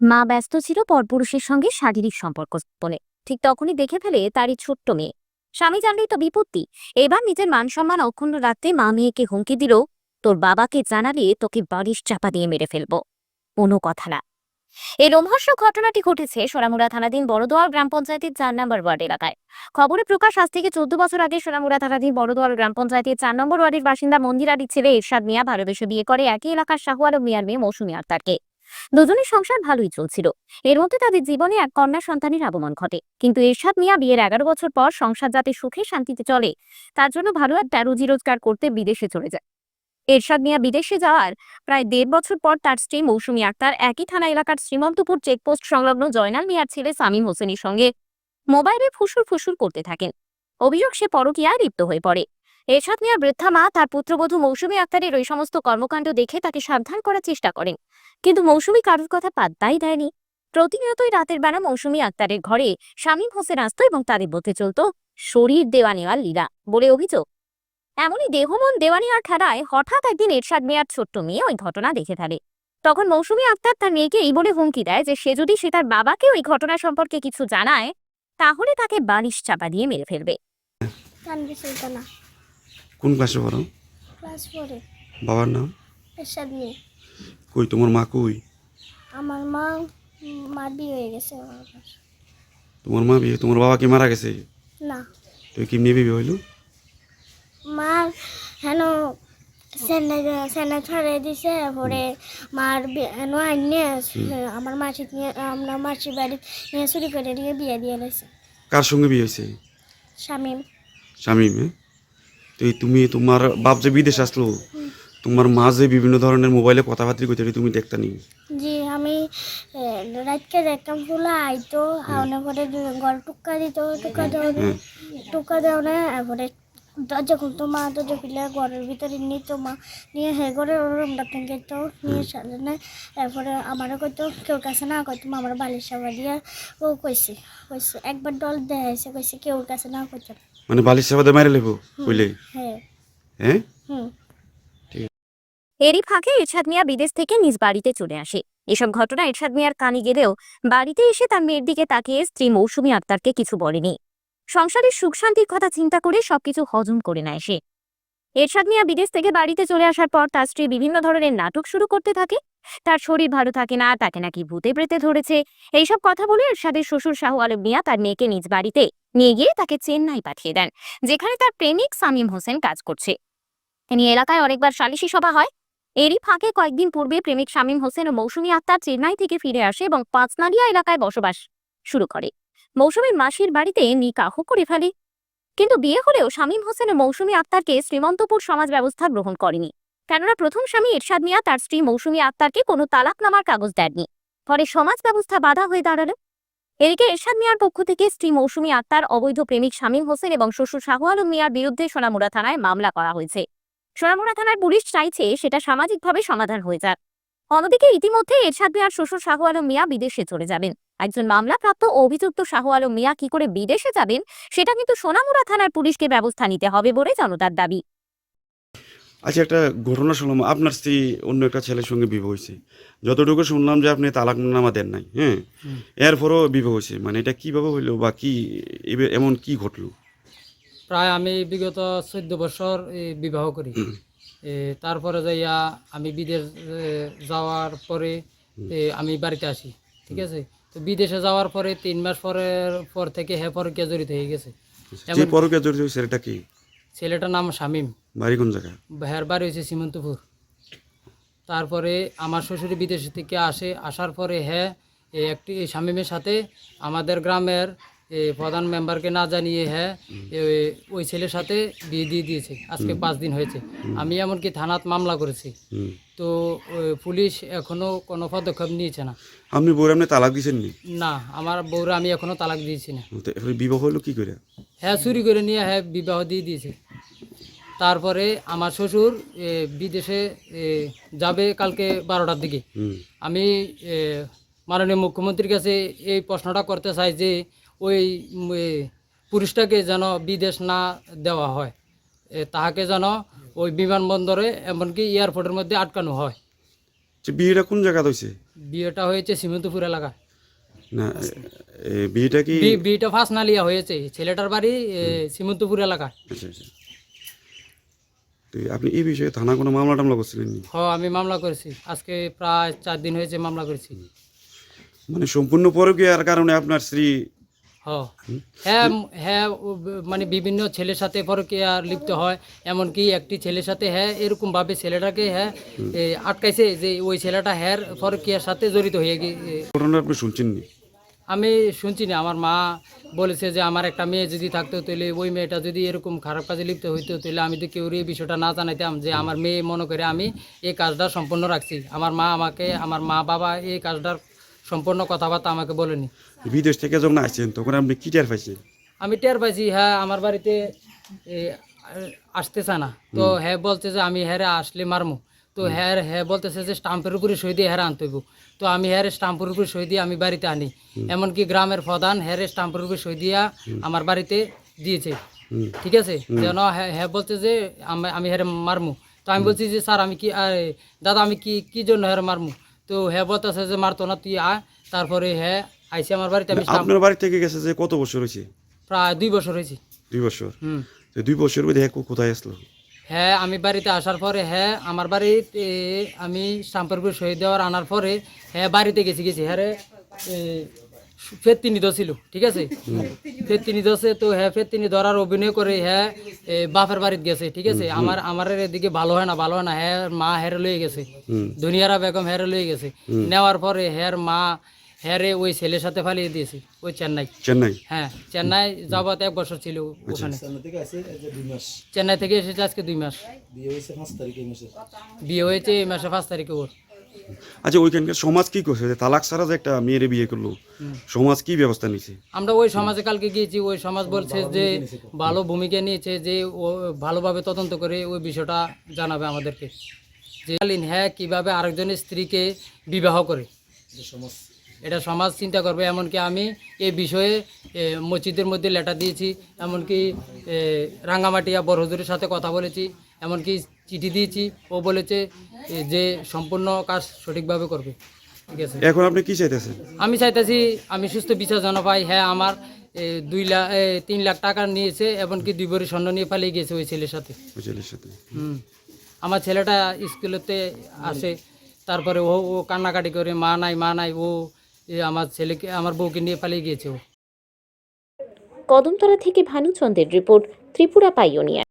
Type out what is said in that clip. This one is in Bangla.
মা ব্যস্ত ছিল পরপুরুষের সঙ্গে শারীরিক সম্পর্ক বলে ঠিক তখনই দেখে ফেলে তারই ছোট্ট মেয়ে। স্বামী জানলেই তো বিপত্তি। এবার নিজের মান সম্মান অক্ষুণ্ণ রাখতে মা মেয়েকে হুমকি দিল, তোর বাবাকে জানালে তোকে বালিশ চাপা দিয়ে মেরে ফেলব। কোনো কথা না। এই রোমহর্ষক ঘটনাটি ঘটেছে সোনামুড়া থানাধীন বড়দোয়ার গ্রাম পঞ্চায়েতের চার নম্বর ওয়ার্ড এলাকায়। খবরে প্রকাশ আজ থেকে চোদ্দ বছর আগে সোনামুড়া থানাধীন বড়দোয়ার গ্রাম পঞ্চায়েতের চার নম্বর ওয়ার্ডের বাসিন্দা মন্দিরারির ছেলে এরশাদ মিয়া ভারতবর্ষে বিয়ে করে একই এলাকার শাহু আলম মিয়ার মেয়ে মৌসুমী আক্তারকে। দুজনের সংসার ভালোই চলছিল। এর মধ্যে তাদের জীবনে এক কন্যা সন্তানের আগমন ঘটে। কিন্তু এরশাদ মিয়া বিয়ের এগারো বছর পর সংসার যাতে সুখে শান্তিতে চলে, তার জন্য ভালো একটা রুজি রোজগার করতে বিদেশে চলে যায়। এরশাদ মিয়া বিদেশে যাওয়ার প্রায় দেড় বছর পর তার স্ত্রী মৌসুমী আক্তার একই থানা এলাকার শ্রীমন্তপুর চেকপোস্ট সংলগ্ন জয়নাল মিয়ার ছেলে সামিম হোসেনের সঙ্গে মোবাইলে ফুসুর ফুসুর করতে থাকেন। অভিযোগ সে পরকীয়ায় লিপ্ত হয়ে পড়ে। এরশাদ মিয়ার বৃদ্ধা মা তার পুত্রবধূ মৌসুমী আক্তারের ওই সমস্ত কর্মকাণ্ড দেখে তাকে সাবধান করার চেষ্টা করেন। কিন্তু মৌসুমী কারোর কথা পাত্তাই দেয়নি। প্রতিনিয়তই রাতের বেলা মৌসুমী আক্তারের ঘরে শামীম হোসেন আসতো এবং তাদের মধ্যে চলত শরীর দেওয়া নেওয়ার লীলা বলে অভিযোগ। এমনই দেহমন দেওয়া নেওয়ার খেলায় হঠাৎ একদিন এরশাদ মিয়ার ছোট্ট মেয়ে ওই ঘটনা দেখে ফেলে। তখন মৌসুমী আক্তার তার মেয়েকে এই বলে হুমকি দেয় যে সে যদি সে তার বাবাকে ওই ঘটনা সম্পর্কে কিছু জানায়, তাহলে তাকে বালিশ চাপা দিয়ে মেরে ফেলবে। কোন ক্লাসে পড়ো? ক্লাস ফোরে বাবার নাম? এরশাদ নিয়ে কই তোমার মা কই? আমার মা মার বিয়ে হয়ে গেছে আমার। তোমার মা বিয়ে তোমার বাবা কি মারা গেছে? না। তুই কি নিয়ে বিয়ে হইল? মা হেন সেনে সেনে ছড়ে দিছে পরে মার হেন আইনে আমার মাসি নিয়ে আমরা মাসির বাড়ি নিয়ে চুরি করে নিয়ে বিয়ে দিয়ে রয়েছে কার সঙ্গে বিয়ে হয়েছে? স্বামী স্বামী হ্যাঁ? তুই তুমি তোমার বাপ যে বিদেশ আসলো তোমার মা যে বিভিন্ন ধরনের মোবাইলে কথাবার্তা কইতে তুমি দেখতা নি জি আমি রাতকে দেখতাম ফুলা আইতো আউনে পরে গল টুকা দিত টুকা দেওয়া হ্যাঁ। টুকা দেওয়া না তারপরে দরজা খুলতো মা দরজা খুলে ঘরের ভিতরে নিত মা নিয়ে হে ঘরে রুমটা থেকে তো নিয়ে সাজে না তারপরে আমারও কইতো কেউ কাছে না কইতো আমার বালিশ সাবা দিয়ে ও কইছে কইছে একবার ডল দেখাইছে কইছে কেউ কাছে না কইতো। না। মানে বালিশ সেবাদে মারে লেবো কইলে হ্যাঁ। হ্যাঁ? এরই ফাঁকে এরশাদ মিয়া বিদেশ থেকে নিজ বাড়িতে চলে আসে। এসব ঘটনা এরশাদ মিয়ার কানে গেলেও বাড়িতে এসে তার মেয়ের দিকে তাকিয়ে স্ত্রী মৌসুমী আক্তারকে কিছু বলেনি। সংসারের সুখ শান্তির কথা চিন্তা করে সবকিছু হজম করে নেয় সে। এরশাদ মিয়া বিদেশ থেকে বাড়িতে চলে আসার পর তার স্ত্রী বিভিন্ন ধরনের নাটক শুরু করতে থাকে। তার শরীর ভালো থাকে না তাকে নাকি ভূতে প্রেতে ধরেছে। এইসব কথা বলে এরশাদের শ্বশুর শাহু আলম মিয়া তার মেয়েকে নিজ বাড়িতে নিয়ে গিয়ে তাকে চেন্নাই পাঠিয়ে দেন, যেখানে তার প্রেমিক সামিম হোসেন কাজ করছে। তিনি এলাকায় অনেকবার সালিশি সভা হয়। এরই ফাঁকে কয়েকদিন পূর্বে প্রেমিক শামীম হোসেন ও মৌসুমী আক্তার চেন্নাই থেকে ফিরে আসে এবং পাঁচনালিয়া এলাকায় বসবাস শুরু করে। মৌসুমীর মাসির বাড়িতে নিকাহ করে ফেলে। কিন্তু বিয়ে হলেও শামীম হোসেন ও মৌসুমী আক্তারকে শ্রীমন্তপুর সমাজ ব্যবস্থা গ্রহণ করেনি। কেননা প্রথম স্বামী এরশাদ মিয়া, তার স্ত্রী মৌসুমী আক্তারকে কোনো তালাকনামার কাগজ দেননি। ফলে সমাজ ব্যবস্থা বাধা হয়ে দাঁড়াল। এদিকে এরশাদ মিয়ার পক্ষ থেকে স্ত্রী মৌসুমী আক্তার, অবৈধ প্রেমিক শামীম হোসেন এবং শ্বশুর শাহু আলম মিয়ার বিরুদ্ধে সোনামুড়া থানায় মামলা করা হয়েছে। সোনামুড়া থানার পুলিশ চাইছে সেটা সামাজিকভাবে সমাধান হয়ে যাক। অন্যদিকে ইতিমধ্যে এরশাদ মিয়ার শ্বশুর শাহু আলম মিয়া বিদেশে চলে যাবেন। একজন মামলাপ্রাপ্ত অভিযুক্ত শাহু আলম মিয়া কি করে বিদেশে যাবেন, সেটা কিন্তু সোনামুড়া থানার পুলিশকে ব্যবস্থা নিতে হবে বলে জনতার দাবি। আচ্ছা একটা ঘটনা শুনলাম। আপনার স্ত্রী অন্য একটা ছেলের সঙ্গে বিবাহ হয়েছে। যতটুকু শুনলাম যে আপনি তালাক নামা দেন নাই হ্যাঁ? এরপরও বিবাহ হয়েছে। মানে এটা কীভাবে হইল বা কি এমন কি ঘটলো? প্রায় আমি বিগত চোদ্দ বছর বিবাহ করি। তারপরে যাইয়া আমি বিদেশ যাওয়ার পরে আমি বাড়িতে আসি ঠিক আছে? তো বিদেশে যাওয়ার পরে তিন মাস পরের পর থেকে হে পরকে জড়িত হয়ে গেছে। জড়িত হয়েছে এটা কি? ছেলেটার নাম শামীম। বাড়ি কোন জায়গা ভাইয়ের বাড়ি হয়েছে সীমন্তপুর। তারপরে আমার শ্বশুর বিদেশ থেকে আসে আসার পরে হ্যাঁ একটি এই শামীমের সাথে আমাদের গ্রামের প্রধান মেম্বারকে না জানিয়ে হ্যাঁ ওই ছেলের সাথে বিয়ে দিয়ে দিয়েছে। আজকে পাঁচ দিন হয়েছে। আমি এমনকি থানাত মামলা করেছি। তো পুলিশ এখনও কোনো পদক্ষেপ নিয়েছে না। আপনি বউর আপনি তালাক দিয়েছেন না? আমার বউরা আমি এখনও তালাক দিয়েছি না। বিবাহ হলো কি করে? হ্যাঁ চুরি করে নিয়ে হ্যাঁ বিবাহ দিয়ে দিয়েছে। তারপরে আমার শ্বশুর বিদেশে যাবে কালকে বারোটার দিকে। আমি মাননীয় মুখ্যমন্ত্রীর কাছে এই প্রশ্নটা করতে চাই যে ওই পুরুষটাকে যেন বিদেশ না দেওয়া হয় তাহাকে যেন ওই বিমানবন্দরে এমনকি এয়ারপোর্টের মধ্যে আটকানো হয়। বিয়েটা কোন জায়গা হয়েছে? বিয়েটা হয়েছে সীমন্তপুর এলাকা না বিয়েটা কি বিয়েটা ফার্স্ট নালিয়া হয়েছে ছেলেটার বাড়ি সীমন্তপুর এলাকা আচ্ছা আচ্ছা। তো আপনি এই বিষয়ে থানা কোনো মামলা টামলা করছিলেন? হ আমি মামলা করেছি। আজকে প্রায় চার দিন হয়েছে মামলা করেছি। মানে সম্পূর্ণ পরকীয়ার কারণে আপনার স্ত্রী হ্যাঁ হ্যাঁ মানে বিভিন্ন ছেলের সাথে পরকীয়া লিপ্ত হয় এমনকি একটি ছেলের সাথে হ্যাঁ এরকম ভাবে ছেলেটাকে হ্যাঁ আটকাইছে যে ওই ছেলেটা হ্যাঁ পরকীয়ার সাথে জড়িত হয়ে গিয়ে ঘটনা আপনি শুনছেন নি? আমি শুনছি না আমার মা বলেছে যে আমার একটা মেয়ে যদি থাকতো তাহলে ওই মেয়েটা যদি এরকম খারাপ কাজে লিপ্ত হইতো তাহলে আমি তো কেউ এই বিষয়টা না জানাইতাম যে আমার মেয়ে মনে করে আমি এই কাজটা সম্পূর্ণ রাখছি। আমার মা আমাকে আমার মা বাবা এই কাজটার সম্পূর্ণ কথাবার্তা আমাকে বলেনি। বিদেশ থেকে যখন আসছেন তখন আপনি কি টের পাইছেন? আমি টের পাইছি হ্যাঁ আমার বাড়িতে এ, আসতে চায় না। তো হ্যাঁ বলছে যে আমি হ্যাঁ আসলে মারমু। তো হ্যাঁ হ্যাঁ বলতেছে যে স্টাম্পের উপরে সই দিয়ে হ্যাঁ আনতেইব তো আমি হ্যাঁ স্টাম্পের উপরে সই দিয়ে আমি বাড়িতে আনি। এমনকি গ্রামের প্রধান হ্যাঁ স্টাম্পের উপরে সই দিয়া আমার বাড়িতে দিয়েছে। ঠিক আছে? যেন হ্যাঁ হ্যাঁ বলছে যে আমি- আমি হ্যাঁ মারমু। তো আমি বলছি যে স্যার আমি কি দাদা আমি কি কি জন্য হ্যাঁ মারমু? তো হ্যাঁ বলতেছে যে মারতো না তুই আয়। তারপরে হ্যাঁ আইসি আমার বাড়িতে আমি আপনার বাড়ি থেকে গেছে যে কত বছর হয়েছে? প্রায় দুই বছর হয়েছে। দুই বছর? হুম। দুই বছর মধ্যে কোথায় আসলো? হ্যাঁ আমি বাড়িতে আসার পরে হ্যাঁ আমার বাড়িতে আমি স্টাম্পের শহীদ দেওয়ার আনার পরে হ্যাঁ বাড়িতে গেছি গেছি হ্যাঁ রে ফের তিনি ছিল ঠিক আছে? ফের তিনি দোষে তো হ্যাঁ ফের তিনি ধরার অভিনয় করে হ্যাঁ বাপের বাড়িতে গেছে ঠিক আছে? আমার আমার এদিকে ভালো হয় না ভালো হয় না হ্যাঁ মা হেরে লয়ে গেছে। দুনিয়ারা বেগম হেরে লয়ে গেছে। নেওয়ার পরে হ্যার মা হ্যারে ওই ছেলের সাথে ফালিয়ে দিয়েছে ওই চেন্নাই। চেন্নাই? হ্যাঁ চেন্নাই যাবত এক বছর ছিল ওখানে। চেন্নাই থেকে এসেছে আজকে দুই মাস। বিয়ে হয়েছে এই মাসে। পাঁচ তারিখে ওর। আচ্ছা ওইখানকার সমাজ কি করছে? যে তালাক ছাড়া যে একটা মেয়েরে বিয়ে করল সমাজ কি ব্যবস্থা নিছে? আমরা ওই সমাজে কালকে গিয়েছি ওই সমাজ বলছে যে ভালো ভূমিকা নিয়েছে যে ও ভালোভাবে তদন্ত করে ওই বিষয়টা জানাবে আমাদেরকে। যে হ্যাঁ কীভাবে আরেকজনের স্ত্রীকে বিবাহ করে। এটা সমাজ চিন্তা করবে এমনকি আমি এই বিষয়ে মসজিদের মধ্যে লেটার দিয়েছি এমনকি রাঙ্গামাটিয়া বড় হুজুরের সাথে কথা বলেছি এমনকি চিঠি দিয়েছি ও বলেছে যে সম্পূর্ণ কাজ সঠিকভাবে করবে। ঠিক আছে? এখন আপনি কি চাইতেছেন? আমি চাইতেছি আমি সুস্থ বিচার যেন পাই হ্যাঁ আমার দুই লাখ তিন লাখ টাকা নিয়েছে এমনকি দুই ভরি স্বর্ণ নিয়ে পালিয়ে গেছে ওই ছেলের সাথে। ওই ছেলের সাথে। হুম। আমার ছেলেটা স্কুলেতে আসে তারপরে ও ও কান্নাকাটি করে মা নাই মা নাই ও আমার ছেলেকে আমার বউকে নিয়ে পালিয়ে গিয়েছে কদমতলা থেকে ভানুচন্দ্রের রিপোর্ট ত্রিপুরা পাইওনিয়া